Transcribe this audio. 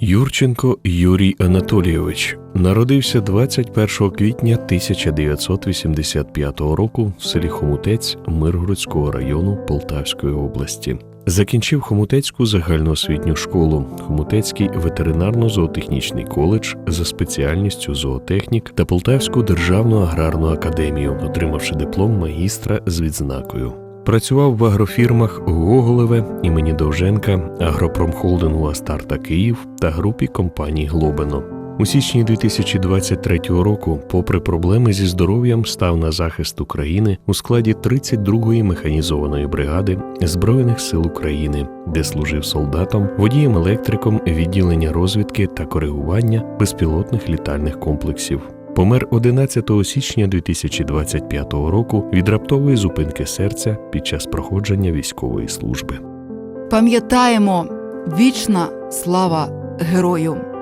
Юрченко Юрій Анатолійович народився 21 квітня 1985 року в селі Хомутець Миргородського району Полтавської області. Закінчив Хомутецьку загальноосвітню школу, Хомутецький ветеринарно-зоотехнічний коледж за спеціальністю зоотехнік та Полтавську державну аграрну академію, отримавши диплом магістра з відзнакою. Працював в агрофірмах Гоголеве імені Довженка, Агропромхолдингу Астарта Київ та групі компаній Глобено. У січні 2023 року, попри проблеми зі здоров'ям, став на захист України у складі 32-ї механізованої бригади Збройних сил України, де служив солдатом, водієм-електриком відділення розвідки та коригування безпілотних літальних комплексів. Помер 11 січня 2025 року від раптової зупинки серця під час проходження військової служби. Пам'ятаємо вічна слава герою!